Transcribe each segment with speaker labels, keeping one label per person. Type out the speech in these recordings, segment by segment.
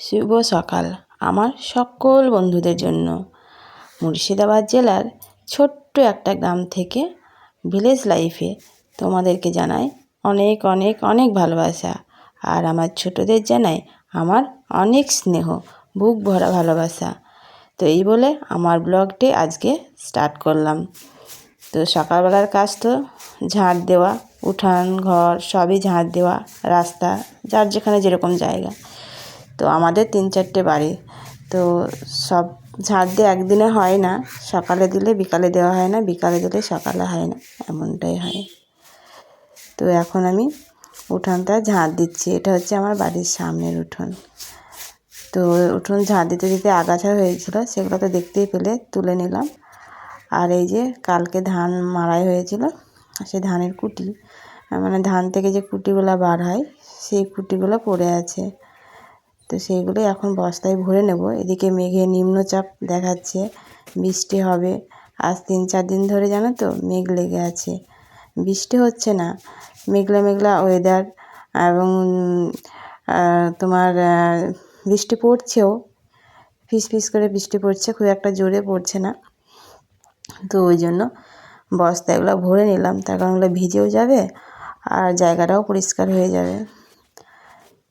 Speaker 1: শুভ সকাল আমার সকল বন্ধুদের জন্য। মুর্শিদাবাদ জেলার ছোট্ট একটা গ্রাম থেকে ভিলেজ লাইফে তোমাদেরকে জানাই অনেক অনেক অনেক ভালোবাসা। আর আমার ছোটোদের জানাই আমার অনেক স্নেহ, বুক ভরা ভালোবাসা। তো এই বলে আমার ব্লগটি আজকে স্টার্ট করলাম। তো সকালবেলার কাজ তো ঝাঁট দেওয়া, উঠান, ঘর সবই ঝাঁট দেওয়া, রাস্তা, যার যেখানে যেরকম জায়গা। তো আমাদের তিন চারটে বাড়ি। তো সব ঝাড় দিয়ে একদিনে হয় না, সকালে দিলে বিকালে দেওয়া হয় না, বিকালে দিলে সকালে হয় না, এমনটাই হয়। তো এখন আমি উঠোনটা ঝাঁট দিচ্ছি, এটা হচ্ছে আমার বাড়ির সামনের উঠোন। তো উঠোন ঝাঁট দিতে দিতে আগাছা হয়েছিল সেগুলো তো দেখতেই পেলে, তুলে নিলাম। আর এই যে কালকে ধান মাড়াই হয়েছিল সে ধানের কুটি মানে ধান থেকে যে কুটিগুলো বার হয়, সেই কুটিগুলো পড়ে আছে। তো সেইগুলোই এখন বস্তায় ভরে নেব। এদিকে মেঘে নিম্নচাপ দেখাচ্ছে। বৃষ্টি হবে। আজ তিন চার দিন ধরে জানো তো মেঘ লেগে আছে। বৃষ্টি হচ্ছে না। মেঘলা মেঘলা ওয়েদার এবং তোমার বৃষ্টি পড়ছেও। ফিস ফিস করে বৃষ্টি পড়ছে। খুব একটা জোরে পড়ছে না। তো ওই জন্য বস্তাগুলো ভরে নিলাম। তার কারণ ওগুলো ভিজেও যাবে আর জায়গাটাও পরিষ্কার হয়ে যাবে।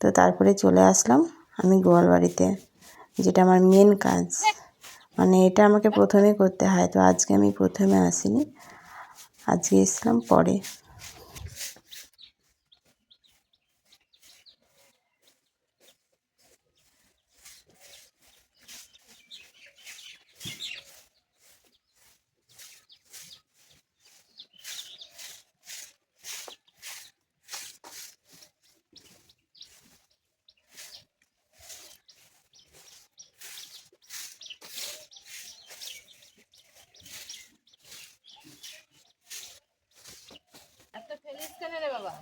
Speaker 1: তো তারপরে চলে আসলাম। আমি গোয়াল বাড়িতে, যেটা আমার মেন কাজ। মানে এটা আমাকে প্রথমে করতে হয়, তো আজকে আমি প্রথমে আসিনি। আজকে এসলাম পরে
Speaker 2: একটা ফেলিস কেন রে বাবা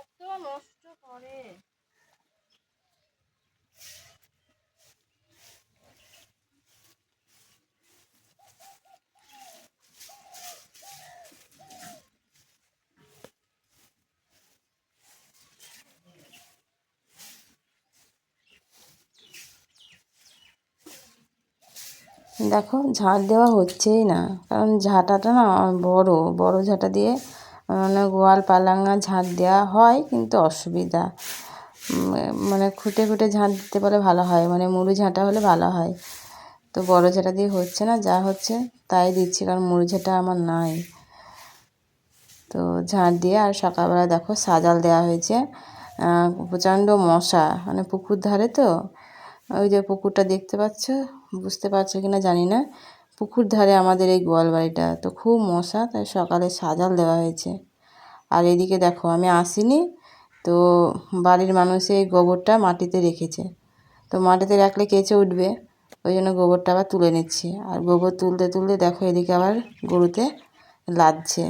Speaker 2: এত নষ্ট করে
Speaker 1: দেখো ঝাঁট দেওয়া হচ্ছেই না। কারণ ঝাঁটাটা না বড় বড় ঝাঁটা দিয়ে মানে গোয়াল পালাঙ্গা ঝাঁট দেওয়া হয় কিন্তু অসুবিধা। মানে খুঁটে খুঁটে ঝাঁট দিতে পারলে ভালো হয় মানে মুড়ি ঝাঁটা হলে ভালো হয়। তো বড় ঝাঁটা দিয়ে হচ্ছে না, যা হচ্ছে তাই দিচ্ছি, কারণ মুড়ি ঝাঁটা আমার নাই। তো ঝাঁট দিয়ে আর সকালবেলা দেখো সাজাল দেওয়া হয়েছে। প্রচণ্ড মশা মানে পুকুর ধারে তো, ওই যে পুকুরটা দেখতে পাচ্ছ? বুঝতে পারছ কি না জানি না। পুকুর ধারে আমাদের এই গোয়াল বাড়িটা তো খুব মশা, তাই সকালে সাজাল দেওয়া হয়েছে। আর এদিকে দেখো, আমি আসিনি তো বাড়ির মানুষ এই গোবরটা মাটিতে রেখেছে। তো মাটিতে রাখলে কেচে উঠবে, ওই জন্য গোবরটা আবার তুলে নিচ্ছি। আর গোবর তুলতে তুলতে দেখো, এদিকে আবার গরুতে লাগছে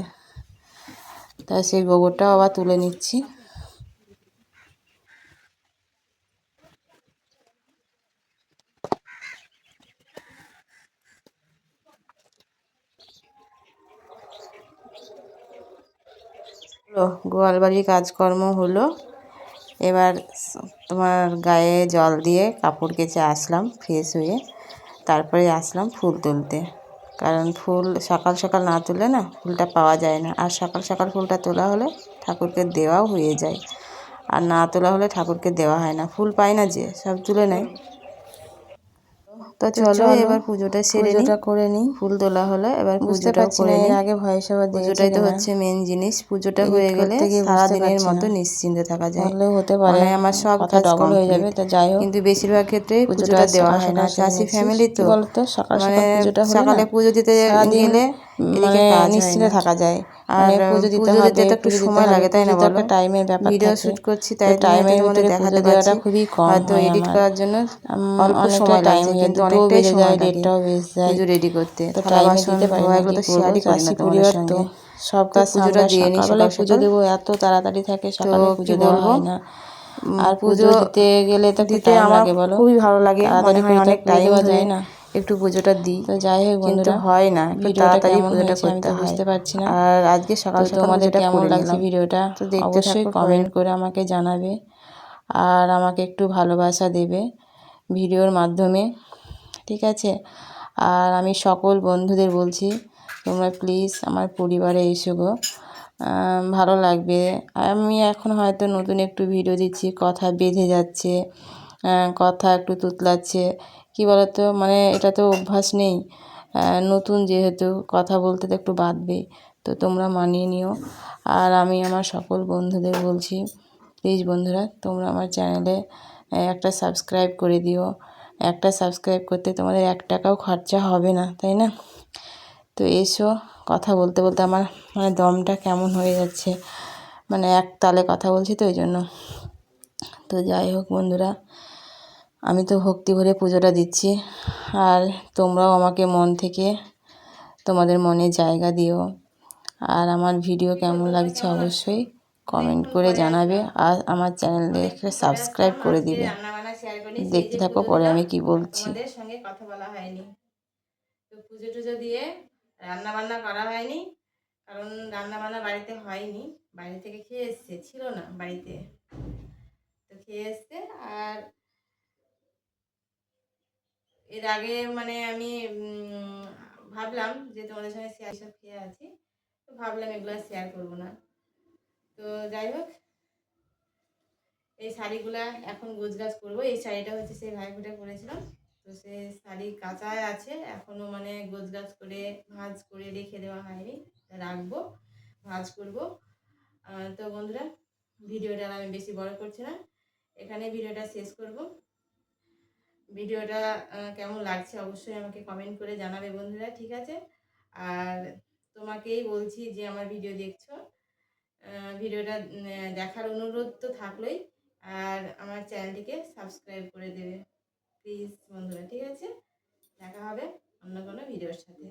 Speaker 1: তাই সেই গোবরটাও আবার তুলে নিচ্ছি। গোয়াল বাড়ির কাজকর্ম হলো। এবার তোমার গায়ে জল দিয়ে কাপড় কেচে আসলাম ফ্রেশ হয়ে। তারপরে আসলাম ফুল তুলতে। কারণ ফুল সকাল সকাল না তুলে না ফুলটা পাওয়া যায় না। আর সকাল সকাল ফুলটা তোলা হলে ঠাকুরকে দেওয়াও হয়ে যায়। আর না তোলা হলে ঠাকুরকে দেওয়া হয় না। ফুল পায় না যে, সব তুলে নেয়। তো চলো এবার পুজোটা সেরে নিই। করে নিই। ফুল তোলা হলে এবার পুজোটা করে নিই। আগে ভয় সবার পুজোটাই তো হচ্ছে মেন জিনিস। পুজোটা হয়ে গেলে সারা দিনের মতো নিশ্চিন্তে থাকা যায়। হতে পারে আমার সব কাজ ডবল হয়ে যাবে তো যাই হোক। কিন্তু বেশিরভাগ ক্ষেত্রে পুজোটা দেওয়া হয় না চাষি ফ্যামিলি তো। বলতো? সকাল মানে সকালে পুজো দিতে গেলে মানে নিশ্চিন্তে থাকা যায়। আর পুজো দিতে তো একটু সময় লাগে তাই না বলো? টাইমের ব্যাপার ভিডিও শুট করছি তাই টাইমের মধ্যে দেখাতে দেওয়াটা খুবই কম হয়তো এডিট করার জন্য অল্প সময় টাইম কিন্তু অনেকটাই সময় ডেটটাও বেশ যায় পুজো রেডি করতে। তো টাইম দিতে পারি না তো শেয়ারই করি না তোমাদের সঙ্গে সব কাজ পুজোটা দিয়ে নি সকালে পুজো দেবো এত তাড়াতাড়ি থাকে সকালে পুজো দেওয়া হয় না। আর পুজো দিতে গেলে তো দিতে আমার বলো। খুবই ভালো লাগে মনে অনেক টাইম যায় না।
Speaker 3: একটু পুজোটা দিই। তো যাই হোক বন্ধুরা হয় না একটু তাড়াতাড়ি পুজোটা করতে বুঝতে পারছি না। আর আজকে সকাল সকাল তোমাদের কেমন লাগছে ভিডিওটা? তো দেখতে অবশ্যই কমেন্ট করে আমাকে জানাবে। আর আমাকে একটু ভালোবাসা দেবে ভিডিওর মাধ্যমে। ঠিক আছে? আর আমি সকল বন্ধুদের বলছি তোমরা প্লিজ আমার পরিবারে এসো গো। ভালো লাগবে। আমি এখন হয়তো নতুন একটু ভিডিও দিচ্ছি কথা বেঁধে যাচ্ছে কথা একটু তুতলাচ্ছে। কী বলতো মানে এটা তো অভ্যাস নেই। নতুন যেহেতু কথা বলতে তো একটু বাঁধবেই তো তোমরা মানিয়ে নিও। আর আমি আমার সকল বন্ধুদের বলছি প্লিজ বন্ধুরা, তোমরা আমার চ্যানেলে একটা সাবস্ক্রাইব করে দিও। একটা সাবস্ক্রাইব করতে তোমাদের এক টাকাও খরচা হবে না, তাই না? তো এসো কথা বলতে বলতে আমার মানে দমটা কেমন হয়ে যাচ্ছে। মানে এক তালে কথা বলছি তো ওই জন্য। তো যাই হোক বন্ধুরা আমি তো ভক্তি ভরে পুজোটা দিচ্ছি। আর তোমরাও আমাকে মন থেকে, তোমাদের মনে জায়গা দিও। আর আমার ভিডিও কেমন লাগছে অবশ্যই কমেন্ট করে জানাবে। আর আমার চ্যানেলকে সাবস্ক্রাইব করে দিবে। দেখতে থাকো, পরে আমি কি বলছি।
Speaker 1: সঙ্গে কথা বলা হয়নি। রান্না বান্না করা হয়নি। কারণ রান্না বান্না বাড়িতে হয়নি। বাইরে থেকে খেয়ে এসছে, ছিল না বাড়িতে। তো খেয়ে এসছে, আর এর আগে মানে আমি ভাবলাম যে তোমাদের সঙ্গে শেয়ার সব খেয়ে আছি তো ভাবলাম এগুলো শেয়ার করব না। তো যাই হোক, এই শাড়িগুলা এখন গোছগাছ করব। এই শাড়িটা হচ্ছে সেই ভাইফোঁটা করেছিলাম তো সে শাড়ি কাঁচায় আছে এখনও মানে গোছগাছ করে, ভাঁজ করে রেখে দেওয়া হয়নি। রাখব, ভাঁজ করব। তো বন্ধুরা, ভিডিওটা আমি বেশি বড় করছি না। এখানে ভিডিওটা শেষ করব। ভিডিওটা কেমন লাগছে অবশ্যই আমাকে কমেন্ট করে জানাবে বন্ধুরা, ঠিক আছে? আর তোমাকেই বলছি যে আমার ভিডিও দেখছ। ভিডিওটা দেখার অনুরোধ তো থাকলোই। আর আমার চ্যানেলটিকে সাবস্ক্রাইব করে দেবে। প্লিজ বন্ধুরা, ঠিক আছে? দেখা হবে অন্য কোনো ভিডিওর সাথে।